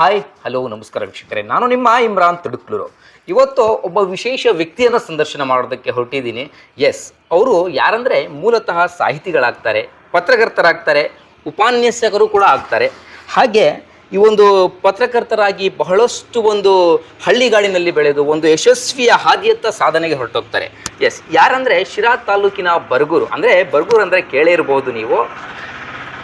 Hi, hello, ನಮಸ್ಕಾರ ವೀಕ್ಷಕರೇ. ನಾನು ನಿಮ್ಮ ಇಮ್ರಾನ್ ತಿಡುಕ್ಲೂರು. ಇವತ್ತು ಒಬ್ಬ ವಿಶೇಷ ವ್ಯಕ್ತಿಯನ್ನು ಸಂದರ್ಶನ ಮಾಡೋದಕ್ಕೆ ಹೊರಟಿದ್ದೀನಿ. ಎಸ್ ಅವರು ಯಾರಂದರೆ ಮೂಲತಃ ಸಾಹಿತಿಗಳಾಗ್ತಾರೆ, ಪತ್ರಕರ್ತರಾಗ್ತಾರೆ, ಉಪನ್ಯಾಸಕರು ಕೂಡ ಆಗ್ತಾರೆ. ಹಾಗೆ ಈ ಒಂದು ಪತ್ರಕರ್ತರಾಗಿ ಬಹಳಷ್ಟು ಒಂದು ಹಳ್ಳಿಗಾಡಿನಲ್ಲಿ ಬೆಳೆದು ಒಂದು ಯಶಸ್ವಿಯ ಹಾದಿಯತ್ತ ಸಾಧನೆಗೆ ಹೊರಟೋಗ್ತಾರೆ. ಎಸ್ ಯಾರಂದರೆ ಶಿರಾ ತಾಲೂಕಿನ ಬರಗೂರು, ಅಂದರೆ ಬರಗೂರು ಅಂದರೆ ಕೇಳೇ ಇರ್ಬೋದು ನೀವು.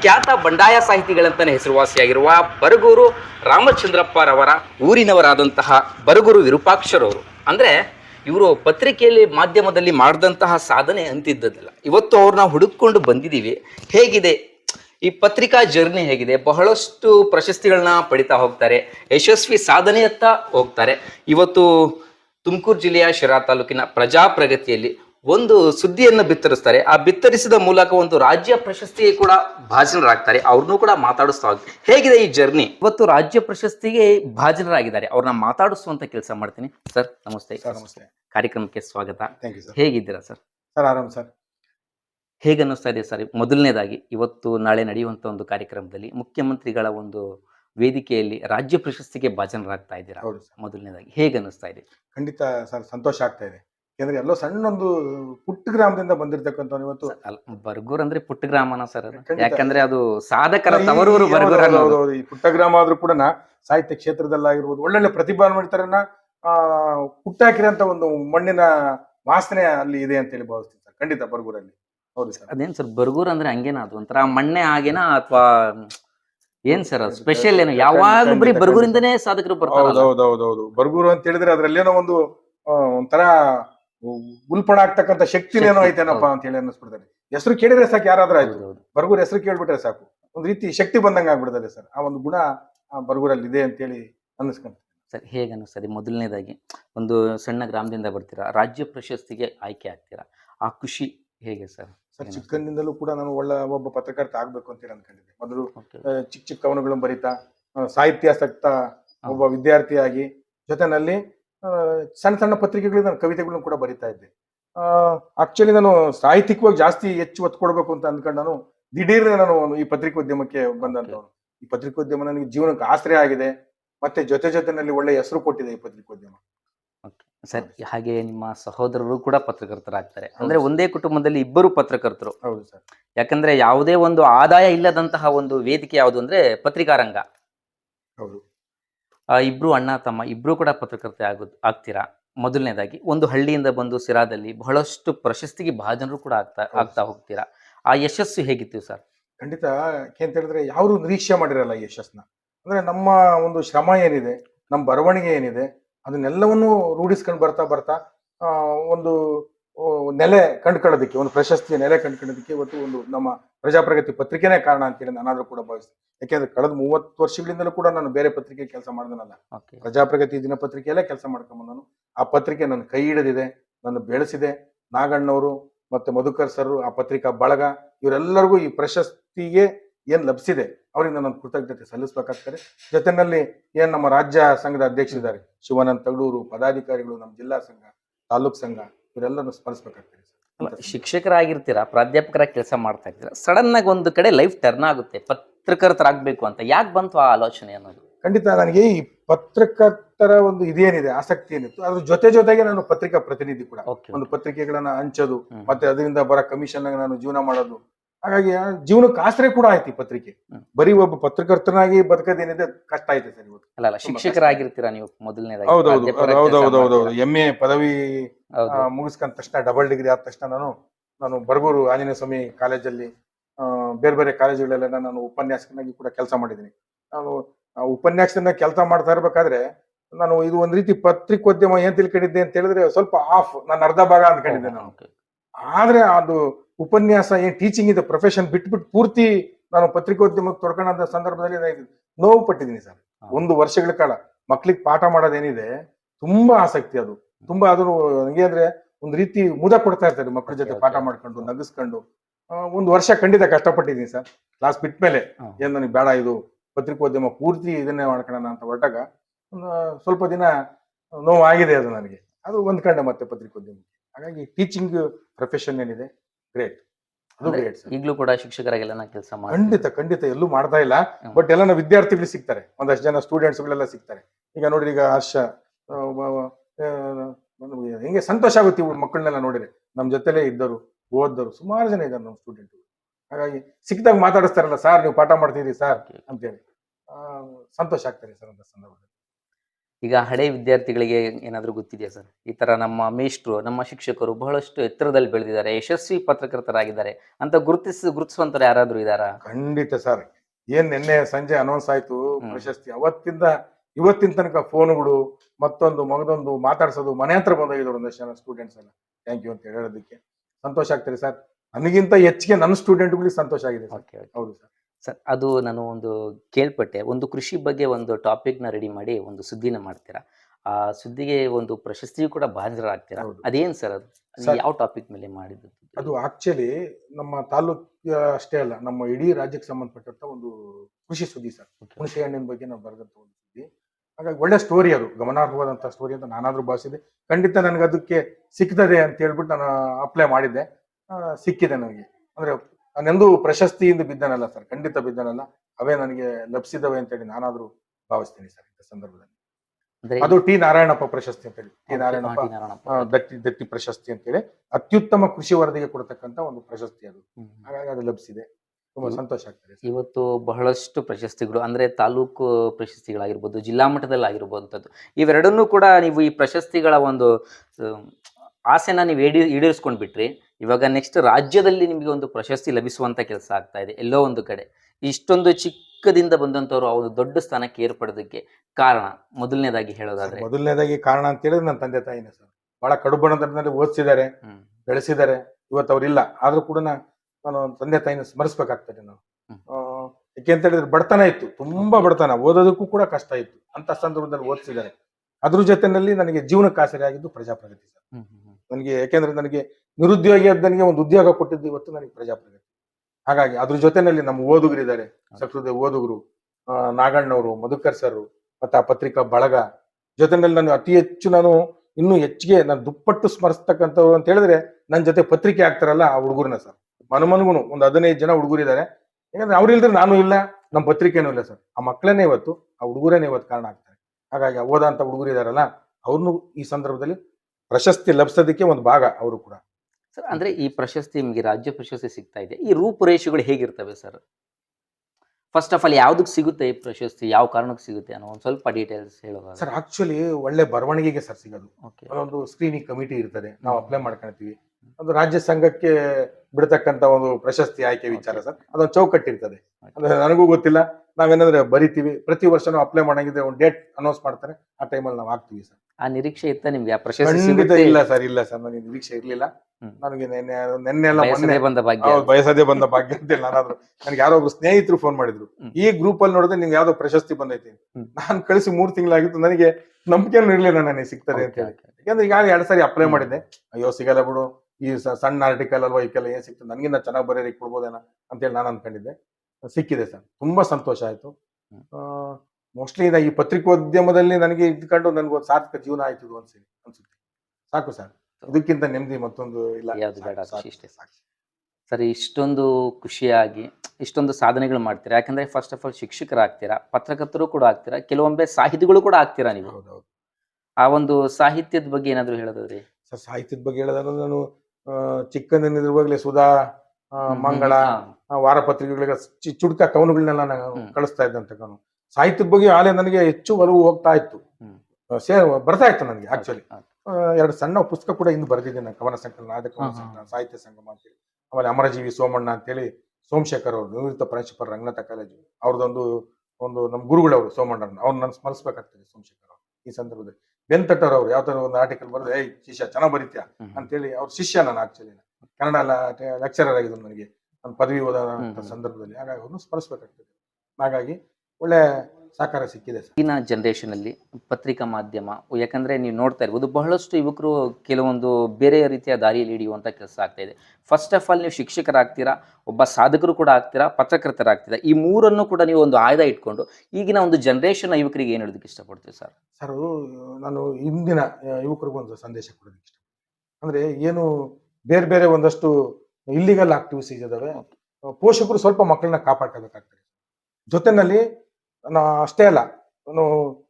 ಖ್ಯಾತ ಬಂಡಾಯ ಸಾಹಿತಿಗಳಂತಲೇ ಹೆಸರುವಾಸಿಯಾಗಿರುವ ಬರಗೂರು ರಾಮಚಂದ್ರಪ್ಪರವರ ಊರಿನವರಾದಂತಹ ಬರಗೂರು ವಿರೂಪಾಕ್ಷರವರು. ಅಂದರೆ ಇವರು ಪತ್ರಿಕೆಯಲ್ಲಿ ಮಾಧ್ಯಮದಲ್ಲಿ ಮಾಡಿದಂತಹ ಸಾಧನೆ ಅಂತಿದ್ದದಲ್ಲ ಇವತ್ತು ಅವ್ರನ್ನ ಹುಡುಕೊಂಡು ಬಂದಿದ್ದೀವಿ ಹೇಗಿದೆ? ಈ ಪತ್ರಿಕಾ ಜರ್ನಿ ಹೇಗಿದೆ? ಬಹಳಷ್ಟು ಪ್ರಶಸ್ತಿಗಳನ್ನ ಪಡಿತಾ ಹೋಗ್ತಾರೆ. ಯಶಸ್ವಿ ಸಾಧನೆಯತ್ತ ಹೋಗ್ತಾರೆ. ಇವತ್ತು ತುಮಕೂರು ಜಿಲ್ಲೆಯ ಶಿರಾ ತಾಲೂಕಿನ ಪ್ರಜಾಪ್ರಗತಿಯಲ್ಲಿ ಒಂದು ಸುದ್ದಿಯನ್ನು ಬಿತ್ತರಿಸ್ತಾರೆ. ಆ ಬಿತ್ತರಿಸಿದ ಮೂಲಕ ಒಂದು ರಾಜ್ಯ ಪ್ರಶಸ್ತಿಗೆ ಕೂಡ ಭಾಜನರಾಗ್ತಾರೆ. ಅವ್ರನ್ನೂ ಕೂಡ ಮಾತಾಡಿಸ್ತಾ ಹೋಗಿ. ಹೇಗಿದೆ ಈ ಜರ್ನಿ? ಇವತ್ತು ರಾಜ್ಯ ಪ್ರಶಸ್ತಿಗೆ ಭಾಜನರಾಗಿದ್ದಾರೆ. ಅವ್ರನ್ನ ಮಾತಾಡಿಸುವಂತ ಕೆಲಸ ಮಾಡ್ತೀನಿ. ಸರ್ ನಮಸ್ತೆ. ಸರ್ ನಮಸ್ತೆ. ಕಾರ್ಯಕ್ರಮಕ್ಕೆ ಸ್ವಾಗತ. ಥ್ಯಾಂಕ್ ಯು ಸರ್ ಹೇಗಿದ್ದೀರಾ ಸರ್? ಸರ್ ಆರಾಮ್ ಸರ್. ಹೇಗೆ ಅನ್ನಿಸ್ತಾ ಇದೆ ಸರ್? ಮೊದಲನೇದಾಗಿ ಇವತ್ತು ನಾಳೆ ನಡೆಯುವಂಥ ಒಂದು ಕಾರ್ಯಕ್ರಮದಲ್ಲಿ ಮುಖ್ಯಮಂತ್ರಿಗಳ ಒಂದು ವೇದಿಕೆಯಲ್ಲಿ ರಾಜ್ಯ ಪ್ರಶಸ್ತಿಗೆ ಭಾಜನರಾಗ್ತಾ ಇದ್ದೀರಾ? ಮೊದಲನೇದಾಗಿ ಹೇಗೆ ಅನ್ನಿಸ್ತಾ ಇದೆ? ಖಂಡಿತ ಸರ್ ಸಂತೋಷ ಆಗ್ತಾ ಇದೆ. ಯಾಕಂದ್ರೆ ಎಲ್ಲೋ ಸಣ್ಣೊಂದು ಪುಟ್ಟ ಗ್ರಾಮದಿಂದ ಬಂದಿರತಕ್ಕಂತ ಇವತ್ತು ಬರ್ಗೂರ್ ಅಂದ್ರೆ ಪುಟ್ಟ ಗ್ರಾಮನ ಸರ್ ಅದು. ಯಾಕಂದ್ರೆ ಅದು ಸಾಧಕರ ತವರೂರು ಬರ್ಗೂರ್ ಈ ಪುಟ್ಟ ಗ್ರಾಮ ಆದ್ರೂ ಕೂಡ ಸಾಹಿತ್ಯ ಕ್ಷೇತ್ರದಲ್ಲಾಗಿರ್ಬೋದು ಒಳ್ಳೊಳ್ಳೆ ಪ್ರತಿಭಾನ್ವಿತರನ್ನ ಆ ಪುಟ್ಟಾಕಿರಂತ ಒಂದು ಮಣ್ಣಿನ ವಾಸನೆ ಅಲ್ಲಿ ಇದೆ ಅಂತ ಹೇಳಿ ಭಾವಿಸ್ತೀನಿ ಸರ್. ಖಂಡಿತ ಬರ್ಗೂರಲ್ಲಿ. ಹೌದು ಸರ್. ಅದೇನ್ ಸರ್ ಬರ್ಗೂರ್ ಅಂದ್ರೆ ಹಂಗೇನ ಅದು ಒಂಥರ ಮಣ್ಣೆ ಆಗೇನಾ ಅಥವಾ ಏನ್ ಸರ್ ಅದು ಸ್ಪೆಷಲ್ ಏನು? ಯಾವಾಗಲೂ ಬರೀ ಬರ್ಗೂರಿಂದನೇ ಸಾಧಕರು ಬರ್ತಾರೆ ಹೌದು ಹೌದು ಹೌದು ಬರ್ಗೂರು ಅಂತ ಹೇಳಿದ್ರೆ ಅದ್ರಲ್ಲೇನೋ ಒಂದು ಆ, ಒಂಥರ ಉಲ್ಪಣ ಆಗ್ತಕ್ಕಂಥ ಶಕ್ತಿನೇನೋ ಶಕ್ತಿ, ಐತೇನಪ್ಪ. ಅಂತ ಹೇಳಿ ಅನ್ನಿಸ್ಬಿಡ್ತಾರೆ ಹೆಸರು ಕೇಳಿದ್ರೆ ಸಾಕು ಯಾರಾದ್ರೂ ಆಯ್ತು. ಬರ್ಗೂರ್ ಹೆಸರು ಕೇಳ್ಬಿಟ್ರೆ ಸಾಕು. ಒಂದು ರೀತಿ ಶಕ್ತಿ ಬಂದಂಗೆ ಆಗ್ಬಿಡ್ತದೆ ಸರ್. ಆ ಒಂದು ಗುಣ ಆ ಬರ್ಗೂರಲ್ಲಿ ಇದೆ ಅಂತೇಳಿ ಅನ್ನಿಸ್ಕೊಂತ ಸರ್ ಹೇಗೆ ಅನ್ನಿಸ್ತದೆ? ಮೊದಲನೇದಾಗಿ ಒಂದು ಸಣ್ಣ ಗ್ರಾಮದಿಂದ ಬರ್ತೀರಾ? ರಾಜ್ಯ ಪ್ರಶಸ್ತಿಗೆ ಆಯ್ಕೆ ಆಗ್ತೀರಾ? ಆ ಖುಷಿ ಹೇಗೆ ಸರ್? ಸರ್ ಚಿಕ್ಕಂದಿಂದಲೂ ಕೂಡ ನಾನು ಒಳ್ಳೆ ಒಬ್ಬ ಪತ್ರಕರ್ತ ಆಗ್ಬೇಕು ಅಂತೇಳಿ ಅನ್ಕೊಂಡಿದ್ದೆ. ಮೊದಲು ಚಿಕ್ಕ ಚಿಕ್ಕ ಕವನಗಳನ್ನು ಬರೀತಾ ಸಾಹಿತ್ಯಾಸಕ್ತ ಒಬ್ಬ ವಿದ್ಯಾರ್ಥಿಯಾಗಿ ಜೊತೆನಲ್ಲಿ ಸಣ್ಣ ಸಣ್ಣ ಪತ್ರಿಕೆಗಳು ನಾನು ಕವಿತೆಗಳನ್ನು ಕೂಡ ಬರಿತಾ ಇದ್ದೆ. ಆಕ್ಚುಲಿ ನಾನು ಸಾಹಿತ್ಯಿಕವಾಗಿ ಜಾಸ್ತಿ ಹೆಚ್ಚು ಒತ್ತು ಕೊಡಬೇಕು ಅಂತ ಅಂದ್ಕೊಂಡು ನಾನು ದಿಢೀರ್ನೆ ನಾನು ಈ ಪತ್ರಿಕೋದ್ಯಮಕ್ಕೆ ಬಂದಂತವನು ಈ ಪತ್ರಿಕೋದ್ಯಮ ನನಗೆ ಜೀವನಕ್ಕೆ ಆಶ್ರಯ ಆಗಿದೆ. ಮತ್ತೆ ಜೊತೆ ಜೊತೆನಲ್ಲಿ ಒಳ್ಳೆ ಹೆಸರು ಕೊಟ್ಟಿದೆ ಈ ಪತ್ರಿಕೋದ್ಯಮ. ಸರ್ ಹಾಗೆ ನಿಮ್ಮ ಸಹೋದರರು ಕೂಡ ಪತ್ರಕರ್ತರಾಗ್ತಾರೆ. ಅಂದ್ರೆ ಒಂದೇ ಕುಟುಂಬದಲ್ಲಿ ಇಬ್ಬರು ಪತ್ರಕರ್ತರು. ಹೌದು ಸರ್. ಯಾಕಂದ್ರೆ ಯಾವುದೇ ಒಂದು ಆದಾಯ ಇಲ್ಲದಂತಹ ಒಂದು ವೇದಿಕೆ ಯಾವುದು ಅಂದ್ರೆ ಪತ್ರಿಕಾರಂಗ. ಹೌದು. ಆ, ಇಬ್ರು ಅಣ್ಣ ತಮ್ಮ ಇಬ್ಬರೂ ಕೂಡ ಪತ್ರಕರ್ತೆ ಆಗೋದು ಆಗ್ತೀರಾ? ಮೊದಲನೇದಾಗಿ ಒಂದು ಹಳ್ಳಿಯಿಂದ ಬಂದು ಸಿರಾದಲ್ಲಿ ಬಹಳಷ್ಟು ಪ್ರಶಸ್ತಿಗೆ ಭಾಜನರು ಕೂಡ ಆಗ್ತಾ ಆಗ್ತಾ ಹೋಗ್ತೀರಾ? ಆ ಯಶಸ್ಸು ಹೇಗಿತ್ತು ಸರ್? ಖಂಡಿತ ಏನ್ ಹೇಳಿದ್ರೆ ಯಾರು ನಿರೀಕ್ಷೆ ಮಾಡಿರಲ್ಲ ಯಶಸ್ನ ಯಶಸ್ಸನ್ನ. ಅಂದ್ರೆ ನಮ್ಮ ಒಂದು ಶ್ರಮ ಏನಿದೆ ನಮ್ಮ ಬರವಣಿಗೆ ಏನಿದೆ ಅದನ್ನೆಲ್ಲವನ್ನು ರೂಢಿಸ್ಕೊಂಡು ಬರ್ತಾ ಬರ್ತಾ ಒಂದು ನೆಲೆ ಕಂಡ್ಕೊಳ್ಳೋದಕ್ಕೆ ಒಂದು ಪ್ರಶಸ್ತಿಯ ನೆಲೆ ಕಂಡ್ಕೊಳ್ಳೋದಕ್ಕೆ ಇವತ್ತು ಒಂದು ನಮ್ಮ ಪ್ರಜಾಪ್ರಗತಿ ಪತ್ರಿಕೆನೇ ಕಾರಣ ಅಂತೇಳಿ ನಾನಾದ್ರೂ ಕೂಡ ಭಾವಿಸ್ತೀನಿ. ಯಾಕೆಂದ್ರೆ ಕಳೆದ ಮೂವತ್ತು ವರ್ಷಗಳಿಂದಲೂ ಕೂಡ ನಾನು ಬೇರೆ ಪತ್ರಿಕೆ ಕೆಲಸ ಮಾಡಿದನಲ್ಲ. ಪ್ರಜಾಪ್ರಗತಿ ದಿನಪತ್ರಿಕೆಯಲ್ಲೇ ಕೆಲಸ ಮಾಡ್ಕೊಂಬಂದನು ಆ ಪತ್ರಿಕೆ ನನ್ನ ಕೈ ಹಿಡಿದಿದೆ ನನ್ನ ಬೆಳೆಸಿದೆ. ನಾಗಣ್ಣವರು ಮತ್ತೆ ಮಧುಕರ್ ಸರ್ ಆ ಪತ್ರಿಕಾ ಬಳಗ ಇವರೆಲ್ಲರಿಗೂ ಈ ಪ್ರಶಸ್ತಿಗೆ ಏನ್ ಲಭಿಸಿದೆ ಅವರಿಂದ ನಾನು ಕೃತಜ್ಞತೆ ಸಲ್ಲಿಸಬೇಕಾಗ್ತದೆ. ಜೊತೆನಲ್ಲಿ ಏನ್ ನಮ್ಮ ರಾಜ್ಯ ಸಂಘದ ಅಧ್ಯಕ್ಷರಿದ್ದಾರೆ ಶಿವಾನಂದ್ ತಗಡೂರು ಪದಾಧಿಕಾರಿಗಳು ನಮ್ಮ ಜಿಲ್ಲಾ ಸಂಘ ತಾಲೂಕ್ ಸಂಘ ಇವರೆಲ್ಲರನ್ನು ಸ್ಮರಿಸಬೇಕಾಗ್ತದೆ ಅಲ್ಲ, ಶಿಕ್ಷಕರಾಗಿರ್ತೀರಾ ಪ್ರಾಧ್ಯಾಪಕರಾಗಿ ಕೆಲಸ ಮಾಡ್ತಾ ಇರ್ತೀರಾ ಸಡನ್ ಆಗಿ ಒಂದು ಕಡೆ ಲೈಫ್ ಟರ್ನ್ ಆಗುತ್ತೆ ಪತ್ರಕರ್ತರಾಗಬೇಕು ಅಂತ ಯಾಕೆ ಬಂತು ಆ ಆಲೋಚನೆ ಅನ್ನೋದು? ಖಂಡಿತ ನನಗೆ ಈ ಪತ್ರಕರ್ತರ ಒಂದು ಇದೇನಿದೆ ಆಸಕ್ತಿ ಏನಿತ್ತು ಅದ್ರ ಜೊತೆ ಜೊತೆಗೆ ನಾನು ಪತ್ರಿಕಾ ಪ್ರತಿನಿಧಿ ಕೂಡ. ಒಂದು ಪತ್ರಿಕೆಗಳನ್ನ ಹಂಚೋದು ಮತ್ತೆ ಅದರಿಂದ ಬರೋ ಕಮಿಷನ್ ನಾನು ಜೀವನ ಮಾಡೋದು. ಹಾಗಾಗಿ ಜೀವನಕ್ಕೆ ಆಶ್ರಯ ಕೂಡ ಆಯ್ತು ಈ ಪತ್ರಿಕೆ. ಬರೀ ಒಬ್ಬ ಪತ್ರಕರ್ತನಾಗಿ ಬದುಕೋದೇನಿದೆ ಕಷ್ಟ ಆಯ್ತು ಸರ್ ಇವತ್ತು. ಅಲ್ಲ ಅಲ್ಲ ಶಿಕ್ಷಕರಾಗಿರ್ತೀರಾ ನೀವು ಮೊದಲನೇದಾಗಿ? ಹೌದೌದು ಮಾಡ್ತೀರಾ. ಎಂ ಎ ಪದವಿ ಹೌದು. ಮುಗಿಸ್ಕೊಂಡ ತಕ್ಷಣ ಡಬಲ್ ಡಿಗ್ರಿ ಆದ ತಕ್ಷಣ ನಾನು ನಾನು ಬರಗೂರು ಆಂಜನೇಯ ಸ್ವಾಮಿ ಕಾಲೇಜಲ್ಲಿ ಬೇರೆ ಬೇರೆ ಕಾಲೇಜುಗಳೆಲ್ಲ ನಾನು ಉಪನ್ಯಾಸಕನಾಗಿ ಕೂಡ ಕೆಲಸ ಮಾಡಿದ್ದೀನಿ. ನಾನು ಉಪನ್ಯಾಸನ ಉಪನ್ಯಾಸದಿಂದ ಕೆಲಸ ಮಾಡ್ತಾ ಇರ್ಬೇಕಾದ್ರೆ ನಾನು ಇದು ಒಂದ್ ರೀತಿ ಪತ್ರಿಕೋದ್ಯಮ ಏನ್ ತಿಳ್ಕೊಂಡಿದ್ದೆ ಅಂತ ಹೇಳಿದ್ರೆ ಸ್ವಲ್ಪ ಆಫ್ ನಾನು ಅರ್ಧ ಭಾಗ ಅಂದ್ಕೊಂಡಿದ್ದೆ ನಾನು. ಆದ್ರೆ ಅದು ಉಪನ್ಯಾಸ ಏನ್ ಟೀಚಿಂಗ್ ಇದೆ ಪ್ರೊಫೆಷನ್ ಬಿಟ್ಬಿಟ್ಟು ಪೂರ್ತಿ ನಾನು ಪತ್ರಿಕೋದ್ಯಮಕ್ಕೆ ತೊಡ್ಕೊಂಡಂತ ಸಂದರ್ಭದಲ್ಲಿ ನೋವು ಪಟ್ಟಿದ್ದೀನಿ ಸರ್. ಒಂದು ವರ್ಷಗಳ ಕಾಲ ಮಕ್ಳಿಗೆ ಪಾಠ ಮಾಡೋದೇನಿದೆ ತುಂಬಾ ಆಸಕ್ತಿ ಅದು. ತುಂಬಾ ಅದು ನನಗೆ ಅಂದ್ರೆ ಒಂದು ರೀತಿ ಮುದ ಕೊಡ್ತಾ ಇರ್ತಾರೆ ಮಕ್ಕಳ ಜೊತೆ ಪಾಠ ಮಾಡ್ಕೊಂಡು ನಗಿಸ್ಕೊಂಡು. ಒಂದು ವರ್ಷ ಖಂಡಿತ ಕಷ್ಟಪಟ್ಟಿದ್ದೀನಿ ಸರ್. ಕ್ಲಾಸ್ ಬಿಟ್ಮೇಲೆ ಮೇಲೆ ಏನ್ ನನಗೆ ಬೇಡ ಇದು ಪತ್ರಿಕೋದ್ಯಮ ಪೂರ್ತಿ ಇದನ್ನೇ ಮಾಡ್ಕೊಳ್ಳೋಣ ಅಂತ ಹೊರಟಾಗ ಒಂದು ಸ್ವಲ್ಪ ದಿನ ನೋವು ಆಗಿದೆ ಅದು ನನಗೆ. ಅದು ಹೊಂದ್ಕೊಂಡೆ ಮತ್ತೆ ಪತ್ರಿಕೋದ್ಯಮಕ್ಕೆ. ಹಾಗಾಗಿ ಟೀಚಿಂಗ್ ಪ್ರೊಫೆಷನ್ ಏನಿದೆ ಗ್ರೇಟ್ ಈಗಲೂ ಕೂಡ ಶಿಕ್ಷಕರಾಗೆಲ್ಲ ಕೆಲಸ ಮಾಡಿ ಖಂಡಿತ ಖಂಡಿತ. ಎಲ್ಲೂ ಮಾಡ್ತಾ ಇಲ್ಲ. ಬಟ್ ಎಲ್ಲ ನಾವು ವಿದ್ಯಾರ್ಥಿಗಳು ಸಿಗ್ತಾರೆ. ಒಂದಷ್ಟು ಜನ ಸ್ಟೂಡೆಂಟ್ಸ್ ಗಳೆಲ್ಲ ಸಿಗ್ತಾರೆ. ಈಗ ನೋಡಿ ಈಗ ಹರ್ಷ ಹೆಂಗೆ ಸಂತೋಷ ಆಗುತ್ತೆ ಇವ್ರ ಮಕ್ಕಳನ್ನೆಲ್ಲ ನೋಡಿದ್ರೆ. ನಮ್ಮ ಜೊತೆಲೇ ಇದ್ದರು ಓದ್ದವರು ಸುಮಾರು ಜನ ಇದ್ದಾರೆ ನಮ್ಮ ಸ್ಟೂಡೆಂಟ್ ಹಾಗಾಗಿ ಸಿಕ್ಕಿದಾಗ ಮಾತಾಡಿಸ್ತಾರಲ್ಲ ಸರ್ ನೀವು ಪಾಠ ಮಾಡ್ತಿದ್ದೀರಿ ಸರ್ ಅಂತೇಳಿ. ಸಂತೋಷ ಆಗ್ತಾರೆ ಸರ್ ಅಂತ ಸಂದರ್ಭದಲ್ಲಿ. ಈಗ ಹಳೆ ವಿದ್ಯಾರ್ಥಿಗಳಿಗೆ ಏನಾದರೂ ಗೊತ್ತಿದೆಯಾ ಸರ್? ಈ ತರ ನಮ್ಮ ಮೇಷ್ಟ್ರು ನಮ್ಮ ಶಿಕ್ಷಕರು ಬಹಳಷ್ಟು ಎತ್ತರದಲ್ಲಿ ಬೆಳೆದಿದ್ದಾರೆ ಯಶಸ್ವಿ ಪತ್ರಕರ್ತರಾಗಿದ್ದಾರೆ ಅಂತ ಗುರುತಿಸ್ ಗುರುತಿಸುವಂತರು ಯಾರಾದರೂ ಇದ್ದಾರಾ ಖಂಡಿತ ಸರ್. ಏನ್ ನಿನ್ನೆ ಸಂಜೆ ಅನೌನ್ಸ್ ಆಯ್ತು. ಪ್ರಶಸ್ತಿ. ಅವತ್ತಿಂದ ಇವತ್ತಿನ ತನಕ ಫೋನ್ಗಳು ಮತ್ತೊಂದು ಮಗದೊಂದು ಮಾತಾಡ್ಸೋದು ಮನೆ ಹತ್ರ ಬಂದೋಗಿದ್ರು ಒಂದಷ್ಟು ಜನ ಸ್ಟೂಡೆಂಟ್ಸ್ ಎಲ್ಲ. ಥ್ಯಾಂಕ್ ಯು ಅಂತ ಹೇಳೋದಕ್ಕೆ. ಸಂತೋಷ ಆಗ್ತೀರಿ ಸರ್. ನನಗಿಂತ ಹೆಚ್ಚಿಗೆ ನನ್ನ ಸ್ಟೂಡೆಂಟ್ಗಳಿಗೆ ಸಂತೋಷ ಆಗಿದೆ ಹೌದು ಸರ್. ಸರ್ ಅದು ನಾನು ಒಂದು ಕೇಳ್ಪಟ್ಟೆ. ಒಂದು ಕೃಷಿ ಬಗ್ಗೆ ಒಂದು ಟಾಪಿಕ್ನ ರೆಡಿ ಮಾಡಿ ಒಂದು ಸುದ್ದಿನ ಮಾಡ್ತೀರಾ? ಆ ಸುದ್ದಿಗೆ ಒಂದು ಪ್ರಶಸ್ತಿಯೂ ಕೂಡ ಭಾಜನರಾಗ್ತೀರಾ? ಅದೇನು ಸರ್ ಅದು? ಯಾವ ಟಾಪಿಕ್ ಮೇಲೆ ಮಾಡಿದ್ದು ಅದು ಆಕ್ಚುಲಿ ನಮ್ಮ ತಾಲೂಕು ಅಷ್ಟೇ ಅಲ್ಲ ನಮ್ಮ ಇಡೀ ರಾಜ್ಯಕ್ಕೆ ಸಂಬಂಧಪಟ್ಟಂತ ಒಂದು ಕೃಷಿ ಸುದ್ದಿ ಸರ್. ಹುಣಸೆ ಹಣ್ಣಿನ ಬಗ್ಗೆ ನಾವು ಬರೆದಂತ ಒಂದು ಸುದ್ದಿ. ಹಾಗಾಗಿ ಒಳ್ಳೆ ಸ್ಟೋರಿ ಅದು ಗಮನಾರ್ಹವಾದಂತಹ ಸ್ಟೋರಿ ಅಂತ ನಾನಾದ್ರೂ ಭಾವಿಸಿದೆ. ಖಂಡಿತ ನನಗೆ ಅದಕ್ಕೆ ಸಿಗ್ತದೆ ಅಂತ ಹೇಳ್ಬಿಟ್ಟು ನಾನು ಅಪ್ಲೈ ಮಾಡಿದ್ದೆ. ಸಿಕ್ಕಿದೆ ನನಗೆ. ಅಂದ್ರೆ ನಾನೆಂದೂ ಪ್ರಶಸ್ತಿಯಿಂದ ಬಿದ್ದನಲ್ಲ ಸರ್ ಖಂಡಿತ ಬಿದ್ದನಲ್ಲ. ಅವೇ ನನಗೆ ಲಭಿಸಿದವೆ ಅಂತೇಳಿ ನಾನಾದ್ರೂ ಭಾವಿಸ್ತೀನಿ ಸರ್ ಇಂಥ ಸಂದರ್ಭದಲ್ಲಿ. ಅದು ಟಿ ನಾರಾಯಣಪ್ಪ ಪ್ರಶಸ್ತಿ ಅಂತೇಳಿ. ಹೇಳಿ ಟಿ. ನಾರಾಯಣಪ್ಪ. ದತ್ತಿ ದತ್ತಿ ಪ್ರಶಸ್ತಿ ಅಂತೇಳಿ. ಅತ್ಯುತ್ತಮ ಕೃಷಿ ವರದಿಗೆ ಕೊಡತಕ್ಕಂತ ಒಂದು ಪ್ರಶಸ್ತಿ ಅದು. ಹಾಗಾಗಿ ಅದು ಲಭಿಸಿದೆ ತುಂಬಾ ಸಂತೋಷ ಆಗ್ತದೆ ಇವತ್ತು ಬಹಳಷ್ಟು ಪ್ರಶಸ್ತಿಗಳು ಅಂದ್ರೆ ತಾಲೂಕು ಪ್ರಶಸ್ತಿಗಳಾಗಿರ್ಬೋದು ಜಿಲ್ಲಾ ಮಟ್ಟದಲ್ಲಿ ಆಗಿರ್ಬೋದು ಇವೆರಡನ್ನೂ ಕೂಡ ನೀವು ಈ ಪ್ರಶಸ್ತಿಗಳ ಒಂದು ಆಸೆನ ನೀವು ಈಡೇರಿಸ್ಕೊಂಡ್ಬಿಟ್ರಿ. ಈಡೇರಿಸ್ಕೊಂಡು ಬಿಟ್ರಿ ಇವಾಗ ನೆಕ್ಸ್ಟ್ ರಾಜ್ಯದಲ್ಲಿ ನಿಮಗೆ ಒಂದು ಪ್ರಶಸ್ತಿ ಲಭಿಸುವಂತ ಕೆಲಸ ಆಗ್ತಾ ಇದೆ ಎಲ್ಲೋ ಒಂದು ಕಡೆ. ಇಷ್ಟೊಂದು ಚಿಕ್ಕದಿಂದ ಬಂದಂತವ್ರು ಅವರು ದೊಡ್ಡ ಸ್ಥಾನಕ್ಕೆ ಏರ್ಪಡೋದಕ್ಕೆ ಕಾರಣ ಮೊದಲನೇದಾಗಿ ಹೇಳೋದಾದ್ರೆ. ಮೊದಲನೇದಾಗಿ ಕಾರಣ ಅಂತ ಹೇಳಿದ್ರೆ ನನ್ನ ತಂದೆ ತಾಯಿನೇ ಸರ್. ಬಹಳ ಕಡುಬಣದಲ್ಲಿ ಓದಿಸಿದ್ದಾರೆ ಬೆಳೆಸಿದ್ದಾರೆ. ಇವತ್ತು ಅವರಿಲ್ಲ ಆದ್ರೂ ಕೂಡ ನಾನು ತಂದೆ ತಾಯಿನ ಸ್ಮರಿಸ್ಬೇಕಾಗ್ತದೆ ನಾವು ಯಾಕೆ ಅಂತ ಹೇಳಿದ್ರೆ ಬಡತನ ಇತ್ತು. ತುಂಬಾ ಬಡತನ. ಓದೋದಕ್ಕೂ ಕೂಡ ಕಷ್ಟ ಇತ್ತು. ಅಂತ ಸಂದರ್ಭದಲ್ಲಿ ಓದಿಸಿದ್ದಾರೆ. ಅದ್ರ ಜೊತೆನಲ್ಲಿ ನನಗೆ ಜೀವನಕ್ಕೆ ಆಸರೆ ಆಗಿದ್ದು ಪ್ರಜಾಪ್ರಗತಿ ಸರ್. ನನಗೆ ಯಾಕೆಂದ್ರೆ ನನಗೆ ನಿರುದ್ಯೋಗಿ ನನಗೆ ಒಂದು ಉದ್ಯೋಗ ಕೊಟ್ಟಿದ್ದು ಇವತ್ತು ನನಗೆ ಪ್ರಜಾಪ್ರಭುತ್ವ. ಹಾಗಾಗಿ ಅದ್ರ ಜೊತೆನಲ್ಲಿ ನಮ್ಮ ಓದುಗರಿದ್ದಾರೆ ಸಕೃದ ಓದುಗರು ನಾಗಣ್ಣವರು ಮಧುಕರ್ ಸರ್ ಮತ್ತೆ ಆ ಪತ್ರಿಕಾ ಬಳಗ. ಜೊತೆನಲ್ಲಿ ನಾನು ಅತಿ ಹೆಚ್ಚು ನಾನು ಇನ್ನೂ ಹೆಚ್ಚಿಗೆ ನಾನು ದುಪ್ಪಟ್ಟು ಸ್ಮರಿಸ್ತಕ್ಕಂಥವ್ರು ಅಂತ ಹೇಳಿದ್ರೆ ನನ್ನ ಜೊತೆ ಪತ್ರಿಕೆ ಆಗ್ತಾರಲ್ಲ ಆ ಹುಡುಗರನ್ನ ಸರ್. ಮನಮನ್ಗುನು ಒಂದು ಹದಿನೈದು ಜನ ಹುಡುಗರಿದ್ದಾರೆ ಯಾಕಂದ್ರೆ ಅವ್ರಿಲ್ದ್ರೆ ನಾನು ಇಲ್ಲ ನಮ್ಮ ಪತ್ರಿಕೆನೂ ಇಲ್ಲ ಸರ್. ಆ ಮಕ್ಕಳನ್ನೇ ಇವತ್ತು ಆ ಹುಡುಗರೇನೆ ಇವತ್ತು ಕಾರಣ ಆಗ್ತಾರೆ. ಹಾಗಾಗಿ ಓದಂತ ಹುಡುಗರು ಇದಾರಲ್ಲ ಅವ್ರನ್ನೂ ಈ ಸಂದರ್ಭದಲ್ಲಿ ಪ್ರಶಸ್ತಿ ಲಭಿಸೋದಕ್ಕೆ ಒಂದು ಭಾಗ ಅವರು ಕೂಡ. ಸರ್ ಅಂದ್ರೆ ಈ ಪ್ರಶಸ್ತಿ ನಿಮಗೆ ರಾಜ್ಯ ಪ್ರಶಸ್ತಿ ಸಿಗ್ತಾ ಇದೆ. ಈ ರೂಪುರೇಷೆಗಳು ಹೇಗಿರ್ತವೆ ಸರ್? ಫಸ್ಟ್ ಆಫ್ ಆಲ್ ಯಾವ್ದಕ್ಕೆ ಸಿಗುತ್ತೆ ಈ ಪ್ರಶಸ್ತಿ? ಯಾವ ಕಾರಣಕ್ಕೆ ಸಿಗುತ್ತೆ ಅನ್ನೋ ಒಂದು ಸ್ವಲ್ಪ ಡೀಟೇಲ್ಸ್ ಹೇಳುವ ಸರ್ ಆಕ್ಚುಲಿ ಒಳ್ಳೆ ಬರವಣಿಗೆಗೆ ಸರ್ ಸಿಗೋದು. ಒಂದು ಸ್ಕ್ರೀನಿಂಗ್ ಕಮಿಟಿ ಇರ್ತದೆ. ನಾವು ಅಪ್ಲೈ ಮಾಡ್ಕೊಳ್ತೀವಿ. ಒಂದು ರಾಜ್ಯ ಸಂಘಕ್ಕೆ ಬಿಡತಕ್ಕಂತ ಒಂದು ಪ್ರಶಸ್ತಿ ಆಯ್ಕೆ ವಿಚಾರ ಸರ್. ಅದೊಂದು ಚೌಕಟ್ಟಿರ್ತದೆ. ಅಂದರೆ ಅಂದ್ರೆ ನನಗೂ ಗೊತ್ತಿಲ್ಲ. ನಾವೇನಂದ್ರೆ ಬರಿತೀವಿ. ಪ್ರತಿ ವರ್ಷ ನಾವು ಅಪ್ಲೈ ಮಾಡಂಗಿದ್ರೆ ಒಂದು ಡೇಟ್ ಅನೌನ್ಸ್ ಮಾಡ್ತಾರೆ. ಆ ಟೈಮಲ್ಲಿ ನಾವು ಹಾಕ್ತೀವಿ ಸರ್. ಆ ನಿರೀಕ್ಷೆ ಇತ್ತ ನಿಮ್ಗೆ? ಆ ಪ್ರಶಸ್ತಿ ಖಂಡಿತ ಸಿಗುತ್ತೆ? ಇಲ್ಲ ಸರ್ ಇಲ್ಲ ಸರ್ ನನಗೆ ನಿರೀಕ್ಷೆ ಇರ್ಲಿಲ್ಲ. ಹ್ಮ್. ನನಗೆ ನೆನ್ನೆ ನೆನ್ನೆ ಎಲ್ಲ ಮೊನ್ನೆ ಬಯಸದೇ ಬಂದ ಭಾಗ್ಯ. ಹೌದು, ಬಯಸದೇ ಬಂದ ಭಾಗ್ಯ ಅಂತ ನಾನಾದ್ರು. ನನಗೆ ಯಾರೋ ಒಬ್ರು ಸ್ನೇಹಿತರು ಫೋನ್ ಮಾಡಿದ್ರು. ಹ್ಮ್. ಈ ಗ್ರೂಪ್ ಅಲ್ಲಿ ನೋಡಿದ್ರೆ ನಿಮ್ಗೆ ಯಾವ್ದೋ ಪ್ರಶಸ್ತಿ ಬಂದೈತಿ. ನಾನು ನಾನ್ ಕಳಿಸಿ ಮೂರ್ ತಿಂಗಳಾಗಿತ್ತು ನನಗೆ ನಂಬಿಕೆನೂ ಇರ್ಲಿಲ್ಲ ನನಗೆ ಸಿಗ್ತದೆ ಅಂತ ಹೇಳಿ. ಯಾಕಂದ್ರೆ ಈಗ ಎರಡ್ ಸಾರಿ ಅಪ್ಲೈ ಹ್ಮ್. ಮಾಡಿದ್ದೆ. ಅಯ್ಯೋ ಸಿಗಲ್ಲ ಬಿಡು. ಈ ಸ- ಸಣ್ಣ ಆರ್ಟಿಕಲ್ ಅಲ್ವಾ ಇದಕ್ಕೆಲ್ಲ ಏನ್ ಸಿಗ್ತದೆ? ನನಗಿನ್ನ ಚೆನ್ನಾಗಿ ಬರೆಯಲಿಕ್ಕೆ ಕೊಡ್ಬೋದೇನ ಅಂತೇಳಿ ನಾನು ಅನ್ಕೊಂಡಿದ್ದೆ. ಸಿಕ್ಕಿದೆ ಸರ್. ತುಂಬಾ ಸಂತೋಷ ಆಯ್ತು. ಹ್ಮ್. ಮೋಸ್ಟ್ಲಿ ಈ ಪತ್ರಿಕೋದ್ಯಮದಲ್ಲಿ ನನಗೆ ಇದ್ಕೊಂಡು ಒಂದು ಸಾರ್ಥಕ ಜೀವನ ಆಯ್ತು ಇದು ಅನ್ಸಿ ಅನ್ಸುತ್ತೆ. ಸಾಕು ಸರ್. ಅದಕ್ಕಿಂತ ನೆಮ್ಮದಿ ಮತ್ತೊಂದು ಇಲ್ಲ. ಸರಿ ಬೇಡ, ಇಷ್ಟೇ. ಸಾಕು. ಸರ್ ಇಷ್ಟೊಂದು ಖುಷಿಯಾಗಿ ಇಷ್ಟೊಂದು ಸಾಧನೆಗಳು ಮಾಡ್ತೀರಾ? ಯಾಕಂದ್ರೆ ಫಸ್ಟ್ ಆಫ್ ಆಲ್ ಶಿಕ್ಷಕರಾಗ್ತೀರಾ? ಪತ್ರಕರ್ತರು ಕೂಡ ಆಗ್ತೀರಾ? ಕೆಲವೊಮ್ಮೆ ಸಾಹಿತಿಗಳು ಕೂಡ ಆಗ್ತೀರಾ ನೀವು? ಆ ಒಂದು ಸಾಹಿತ್ಯದ ಬಗ್ಗೆ ಏನಾದ್ರು ಹೇಳೋದಾದ್ರೆ? ಸರ್ ಸಾಹಿತ್ಯದ ಬಗ್ಗೆ ಹೇಳೋದಾದ್ರೆ ನಾನು ಚಿಕ್ಕಂದಿನಿರುವಾಗಲೇ ಸುಧಾ ಮಂಗಳ ವಾರಪತ್ರಿಕೆಗಳಿಗೆ ಚಿ- ಚುಡ್ಕ ಕವನಗಳನ್ನೆಲ್ಲ ನಾನು. ಕಳಿಸ್ತಾ ಇದ್ದಂತ ಕವನು. ಸಾಹಿತ್ಯದ ಬಗ್ಗೆ ಆಲೆ ನನಗೆ ಹೆಚ್ಚು ಒಲವು ಹೋಗ್ತಾ ಇತ್ತು. ಸೇ ಬರ್ತಾ ಇತ್ತು ನನಗೆ ಆಕ್ಚುಲಿ ಎರಡು ಸಣ್ಣ ಪುಸ್ತಕ ಕೂಡ ಇಂದು ಬರೆದಿದ್ದೆ ನಾನು ಕವನ ಸಂಕಲನ ಆದ ಕವನ ಸಂಕಲನ ಸಾಹಿತ್ಯ ಸಂಗಮ ಅಂತೇಳಿ ಆಮೇಲೆ ಅಮರಜೀವಿ ಸೋಮಣ್ಣ ಅಂತೇಳಿ ಸೋಮಶೇಖರ್ ಅವರು ನಿವೃತ್ತ ಪ್ರಾಂಶುಪಾಲ ರಂಗನಾಥ ಕಾಲೇಜು. ಅವ್ರದ್ದೊಂದು ಒಂದು ನಮ್ಮ ಗುರುಗಳವರು ಸೋಮಣ್ಣ ಅವ್ರು ನಾನು ಸ್ಮರಿಸ್ಬೇಕಾಗ್ತದೆ ಸೋಮಶೇಖರ್ ಅವರು ಈ ಸಂದರ್ಭದಲ್ಲಿ. ಬೆಂತಟ್ಟರ್ ಅವರು ಯಾವ ತರ ಒಂದು ಆರ್ಟಿಕಲ್ ಬರೆದು ಏಯ್ ಶಿಷ್ಯ ಚೆನ್ನಾಗಿ ಬರೀತ್ಯಾ? ಅಂತೇಳಿ ಅವ್ರ ಶಿಷ್ಯ ನಾನು ಆಕ್ಚುಲಿ ಕನ್ನಡ ಲೆಕ್ಚರರ್ ಆಗಿದ್ದು ನನಗೆ. ನನ್ನ ಪದವಿ ಓದ. ಸಂದರ್ಭದಲ್ಲಿ. ಹಾಗಾಗಿ ಅವ್ರನ್ನ ಸ್ಮರಿಸ್ಬೇಕಾಗ್ತದೆ. ಹಾಗಾಗಿ ಒಳ್ಳೆ ಸಹಕಾರ ಸಿಕ್ಕಿದೆ ಸರ್. ಈಗಿನ ಜನರೇಷನ್ ಅಲ್ಲಿ ಪತ್ರಿಕಾ ಮಾಧ್ಯಮ ಯಾಕಂದ್ರೆ ನೀವು ನೋಡ್ತಾ ಇರ್ಬೋದು ಬಹಳಷ್ಟು ಯುವಕರು ಕೆಲವೊಂದು ಬೇರೆ ರೀತಿಯ ದಾರಿಯಲ್ಲಿ ಹಿಡಿಯುವಂಥ ಕೆಲಸ ಆಗ್ತಾ ಇದೆ. ಫಸ್ಟ್ ಆಫ್ ಆಲ್ ನೀವು ಶಿಕ್ಷಕರಾಗ್ತೀರಾ ಒಬ್ಬ ಸಾಧಕರು ಕೂಡ ಆಗ್ತೀರಾ ಪತ್ರಕರ್ತರಾಗ್ತೀರಾ ಈ ಮೂರನ್ನು ಕೂಡ ನೀವು ಒಂದು ಆಯ್ದ ಇಟ್ಕೊಂಡು ಈಗಿನ ಒಂದು ಜನರೇಷನ್ ಯುವಕರಿಗೆ ಏನು ಹೇಳೋದಕ್ಕೆ ಇಷ್ಟಪಡ್ತೀವಿ ಸರ್? ಸರ್ ನಾನು ಇಂದಿನ ಯುವಕರಿಗೂ ಒಂದು ಸಂದೇಶ ಕೊಡೋದಕ್ಕೆ ಇಷ್ಟ ಅಂದ್ರೆ ಏನು ಬೇರೆ ಬೇರೆ ಒಂದಷ್ಟು ಇಲ್ಲಿಗಲ್ ಆಕ್ಟಿವಿಟೀಸ್ ಇದಾವೆ. ಪೋಷಕರು ಸ್ವಲ್ಪ ಮಕ್ಕಳನ್ನ ಕಾಪಾಡ್ಕೋಬೇಕಾಗ್ತದೆ. ಜೊತೆನಲ್ಲಿ ನಾ ಅಷ್ಟೇ ಅಲ್ಲ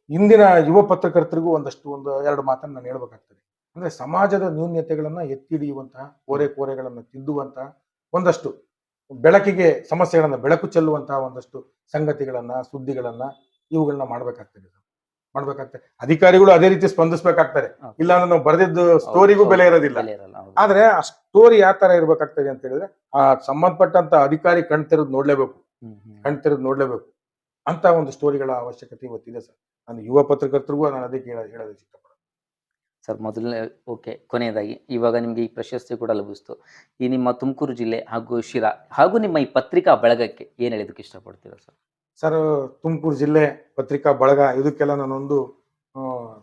ಇಂದಿನ ಯುವ ಪತ್ರಕರ್ತರಿಗೂ ಒಂದಷ್ಟು ಒಂದು ಎರಡು ಮಾತನ್ನು ನಾನು ಹೇಳ್ಬೇಕಾಗ್ತದೆ. ಅಂದ್ರೆ ಸಮಾಜದ ನ್ಯೂನ್ಯತೆಗಳನ್ನ ಎತ್ತಿ ಹಿಡಿಯುವಂತಹ ಕೋರೆ ಕೋರೆಗಳನ್ನ ತಿದ್ದುವಂತಹ ಒಂದಷ್ಟು ಬೆಳಕಿಗೆ ಸಮಸ್ಯೆಗಳನ್ನ ಬೆಳಕು ಚೆಲ್ಲುವಂತಹ ಒಂದಷ್ಟು ಸಂಗತಿಗಳನ್ನ ಸುದ್ದಿಗಳನ್ನ ಇವುಗಳನ್ನ ಮಾಡ್ಬೇಕಾಗ್ತದೆ. ಮಾಡ್ಬೇಕಾಗ್ತದೆ. ಅಧಿಕಾರಿಗಳು ಅದೇ ರೀತಿ ಸ್ಪಂದಿಸ್ಬೇಕಾಗ್ತಾರೆ. ಇಲ್ಲ ಅಂದ್ರೆ ನಾವು ಬರೆದಿದ್ದು ಸ್ಟೋರಿಗೂ ಬೆಲೆ ಇರೋದಿಲ್ಲ. ಆದ್ರೆ ಆ ಸ್ಟೋರಿ ಯಾವ ತರ ಇರ್ಬೇಕಾಗ್ತದೆ ಅಂತ ಹೇಳಿದ್ರೆ ಆ ಸಂಬಂಧಪಟ್ಟಂತ ಅಧಿಕಾರಿ ಕಣ್ತಿರೋದು ನೋಡ್ಲೇಬೇಕು. ಕಣ್ತಿರೋದು ನೋಡ್ಲೇಬೇಕು. ಅಂತ ಒಂದು ಸ್ಟೋರಿಗಳ ಅವಶ್ಯಕತೆ ಇವತ್ತಿದೆ ಸರ್. ನಾನು ಯುವ ಪತ್ರಕರ್ತರಿಗೂ ನಾನು ಅದಕ್ಕೆ ಹೇಳ ಹೇಳೋದಕ್ಕೆ ಇಷ್ಟಪಡ್ತೀನಿ ಸರ್ ಮೊದಲನೇ ಓಕೆ ಕೊನೆಯದಾಗಿ ಇವಾಗ ನಿಮಗೆ ಈ ಪ್ರಶಸ್ತಿ ಕೂಡ ಲಭಿಸ್ತು. ಈ ನಿಮ್ಮ ತುಮಕೂರು ಜಿಲ್ಲೆ ಹಾಗೂ ಶಿರಾ ಹಾಗೂ ನಿಮ್ಮ ಈ ಪತ್ರಿಕಾ ಬಳಗಕ್ಕೆ ಏನು ಹೇಳೋದಕ್ಕೆ ಇಷ್ಟಪಡ್ತೀರಾ ಸರ್? ಸರ್ ತುಮಕೂರು ಜಿಲ್ಲೆ ಪತ್ರಿಕಾ ಬಳಗ ಇದಕ್ಕೆಲ್ಲ ನಾನೊಂದು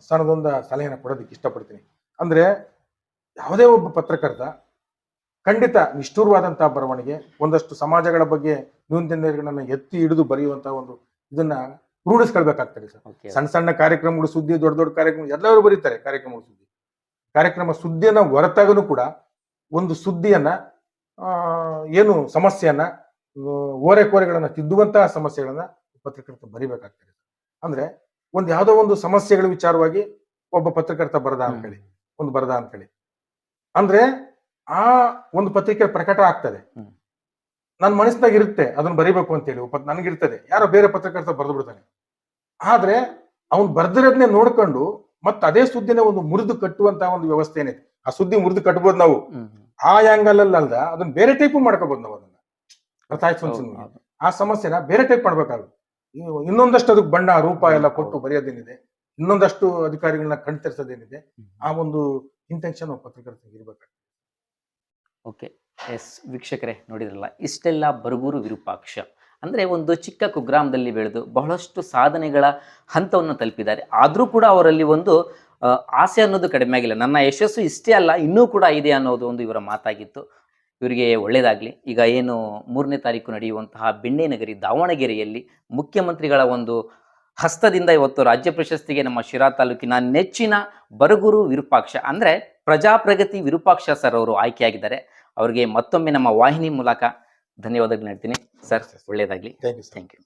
ಸಣ್ಣದೊಂದು ಸಲಹೆನ ಕೊಡೋದಕ್ಕೆ ಇಷ್ಟಪಡ್ತೀನಿ. ಅಂದ್ರೆ ಯಾವುದೇ ಒಬ್ಬ ಪತ್ರಕರ್ತ ಖಂಡಿತ ನಿಷ್ಠುರವಾದಂತಹ ಬರವಣಿಗೆ ಒಂದಷ್ಟು ಸಮಾಜಗಳ ಬಗ್ಗೆ ನ್ಯೂನತೆಗಳನ್ನು ಎತ್ತಿ ಹಿಡಿದು ಬರೆಯುವಂತಹ ಒಂದು ಇದನ್ನ ರೂಢಿಸ್ಕೊಳ್ಬೇಕಾಗ್ತದೆ ಸರ್. ಸಣ್ಣ ಸಣ್ಣ ಕಾರ್ಯಕ್ರಮಗಳು ಸುದ್ದಿ ದೊಡ್ಡ ದೊಡ್ಡ ಕಾರ್ಯಕ್ರಮ ಎಲ್ಲರೂ ಬರೀತಾರೆ ಕಾರ್ಯಕ್ರಮಗಳು ಸುದ್ದಿ. ಕಾರ್ಯಕ್ರಮ ಸುದ್ದಿಯನ್ನ ಹೊರತಾಗನು ಕೂಡ ಒಂದು ಸುದ್ದಿಯನ್ನ ಏನು ಸಮಸ್ಯೆಯನ್ನ ಓರೆ ಕೋರೆಗಳನ್ನ ತಿದ್ದುವಂತಹ ಸಮಸ್ಯೆಗಳನ್ನ ಪತ್ರಕರ್ತ ಬರಿಬೇಕಾಗ್ತದೆ ಅಂದ್ರೆ ಒಂದು ಯಾವುದೋ ಒಂದು ಸಮಸ್ಯೆಗಳ ವಿಚಾರವಾಗಿ ಒಬ್ಬ ಪತ್ರಕರ್ತ ಬರದ ಅನ್ಕೊಳ್ಳಿ ಒಂದು ಬರದ ಹೇಳಿ. ಅಂದ್ರೆ ಆ ಒಂದು ಪತ್ರಿಕೆ ಪ್ರಕಟ ಆಗ್ತದೆ. ನನ್ನ ಮನಸ್ಸಿನಾಗ ಇರುತ್ತೆ ಅದನ್ನ ಬರಿಬೇಕು ಅಂತೇಳಿ ಒಬ್ಬ ನನಗಿರ್ತದೆ. ಯಾರೋ ಬೇರೆ ಪತ್ರಕರ್ತ ಬರೆದು ಬಿಡ್ತಾನೆ ಆದ್ರೆ ಅವ್ನು ಬರ್ದಿರೋದನ್ನೇ ನೋಡ್ಕೊಂಡು ಮತ್ತೆ ಅದೇ ಸುದ್ದಿನ ಒಂದು ಮುರಿದು ಕಟ್ಟುವಂತ ಒಂದು ವ್ಯವಸ್ಥೆ ಏನೈತೆ ಆ ಸುದ್ದಿ ಮುರಿದು ಕಟ್ಬೋದು ನಾವು. ಆ ಆಂಗಲ್ ಅಲ್ಲಿ ಅಲ್ದ ಅದನ್ನ ಬೇರೆ ಟೈಪ್ ಮಾಡ್ಕೋಬಹುದು ನಾವು ಅದನ್ನ. ಅರ್ಥ ಆಯ್ತು ಆ ಸಮಸ್ಯೆನ ಬೇರೆ ಟೈಪ್ ಮಾಡ್ಬೇಕಾಗುತ್ತೆ. ಇನ್ನು ಇನ್ನೊಂದಷ್ಟು ಅದಕ್ಕೆ ಬಣ್ಣ ರೂಪ ಎಲ್ಲ ಕೊಟ್ಟು ಬರೆಯೋದೇನಿದೆ ಇನ್ನೊಂದಷ್ಟು ಅಧಿಕಾರಿಗಳನ್ನ ಕಣ್ತರಿಸೋದೇನಿದೆ. ಆ ಒಂದು ಇಂಟೆನ್ಷನ್ ಪತ್ರಕರ್ತರಿಗೆ ಇರ್ಬೇಕಾಗ್ತದೆ. ಓಕೆ ಎಸ್, ವೀಕ್ಷಕರೇ ನೋಡಿದ್ರಲ್ಲ, ಇಷ್ಟೆಲ್ಲ ಬರಗೂರು ವಿರೂಪಾಕ್ಷ. ಅಂದರೆ ಒಂದು ಚಿಕ್ಕ ಕುಗ್ರಾಮದಲ್ಲಿ ಬೆಳೆದು ಬಹಳಷ್ಟು ಸಾಧನೆಗಳ ಹಂತವನ್ನು ತಲುಪಿದ್ದಾರೆ. ಆದರೂ ಕೂಡ ಅವರಲ್ಲಿ ಒಂದು ಆಸೆ ಅನ್ನೋದು ಕಡಿಮೆ ಆಗಿಲ್ಲ. ನನ್ನ ಯಶಸ್ಸು ಇಷ್ಟೇ ಅಲ್ಲ, ಇನ್ನೂ ಕೂಡ ಇದೆ ಅನ್ನೋದು ಒಂದು ಇವರ ಮಾತಾಗಿತ್ತು. ಇವರಿಗೆ ಒಳ್ಳೆಯದಾಗಲಿ ಈಗ ಏನು ಮೂರನೇ ತಾರೀಕು ನಡೆಯುವಂತಹ ಬೆಣ್ಣೆ ನಗರಿ ದಾವಣಗೆರೆಯಲ್ಲಿ ಮುಖ್ಯಮಂತ್ರಿಗಳ ಒಂದು ಹಸ್ತದಿಂದ ಇವತ್ತು ರಾಜ್ಯ ಪ್ರಶಸ್ತಿಗೆ ನಮ್ಮ ಶಿರಾ ತಾಲೂಕಿನ ನೆಚ್ಚಿನ ಬರಗೂರು ವಿರೂಪಾಕ್ಷ, ಅಂದರೆ ಪ್ರಜಾಪ್ರಗತಿ ವಿರೂಪಾಕ್ಷ ಸರ್ ಅವರು ಆಯ್ಕೆಯಾಗಿದ್ದಾರೆ. ಅವರಿಗೆ ಮತ್ತೊಮ್ಮೆ ನಮ್ಮ ವಾಹಿನಿ ಮೂಲಕ ಧನ್ಯವಾದಗಳು ಹೇಳ್ತೀನಿ. ಸರ್ ಒಳ್ಳೆಯದಾಗಲಿ. Thank you thank you